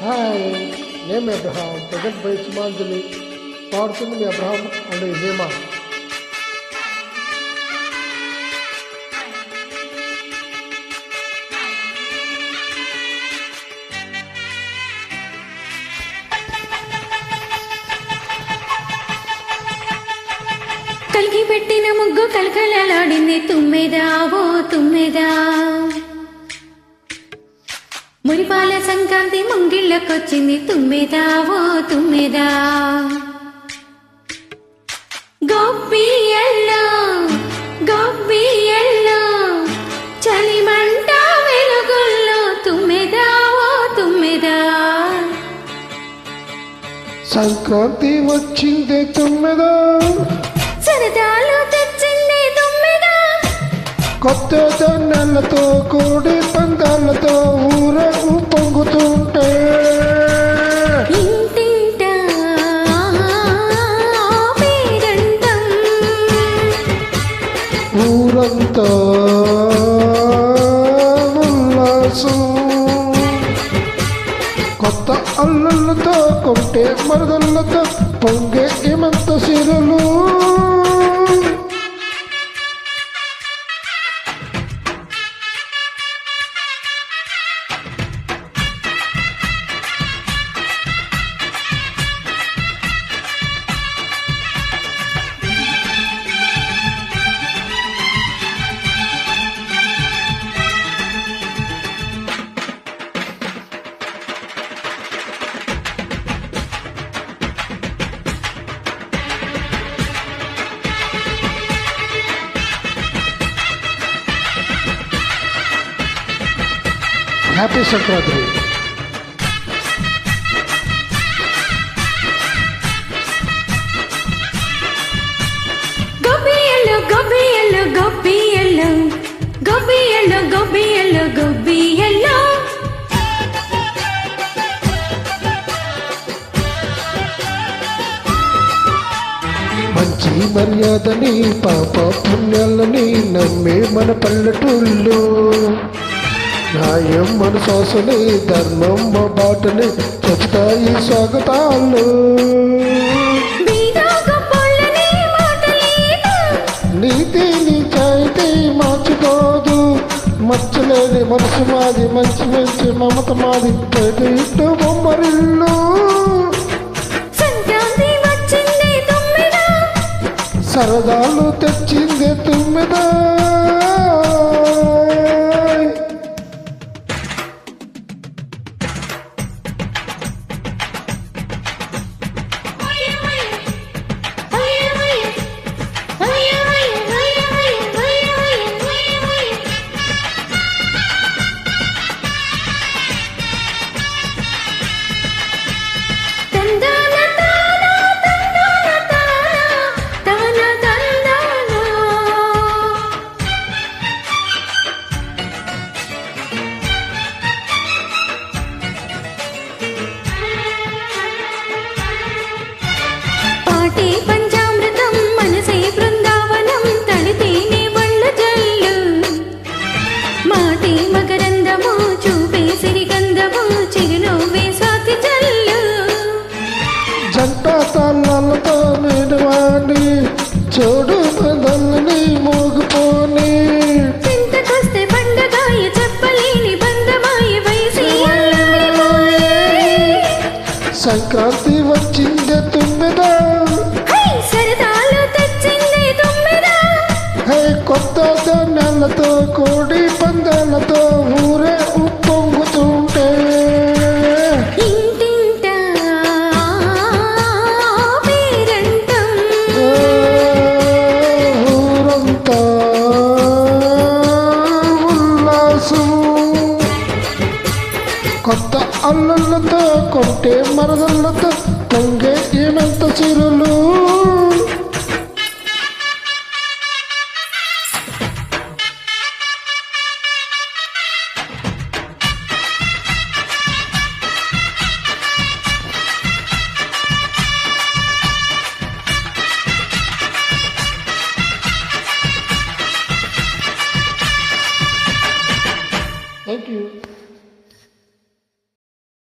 Hi నేను Abraham present by సుమాంజలి పాడుతుంది మీ Abraham and Hema కలిగి పెట్టిన ముగ్గు కలకలలాడింది తుమ్మెదా ఓ తుమ్మెదా మురిపాల సంక్రాంతి ముంగిళ్ళకొచ్చింది. తుమ్మెదా ఓ తుమ్మెదా. గొప్పియల్లో గొప్పియల్లో చలిమంట వెలుగుల్లో తుమ్మెదా ఓ తుమ్మెదా. సంక్రాంతి వచ్చిందే తొమ్మిదో. సరదాలు తెచ్చింది తుమ్మెదా. కొత్త ధాన్యాలతో కోడి ఊరంతా ఉల్లాసం కొత్త అల్లులతో కొంటే మరదళ్ళతో పొంగే ఏమంత సిరులు. హ్యాపీ సంక్రాంతి. మంచి మర్యాదని పాప పుణ్యాలని నమ్మే మన పల్లెటూళ్ళు. న్యాయం మన శ్వాసని ధర్మం మా బాటని చెప్తాయి స్వాగతాలు. నీతి నిజాయితీ మార్చుకోదు. మచ్చలేని మనసు మాది మంచి మంచి మమత మాది ప్రతి ఇటు బొమ్మరిల్లు. సరదాలు తెచ్చింది తుమ్మిదా. పాటే Cuando అల్లులతో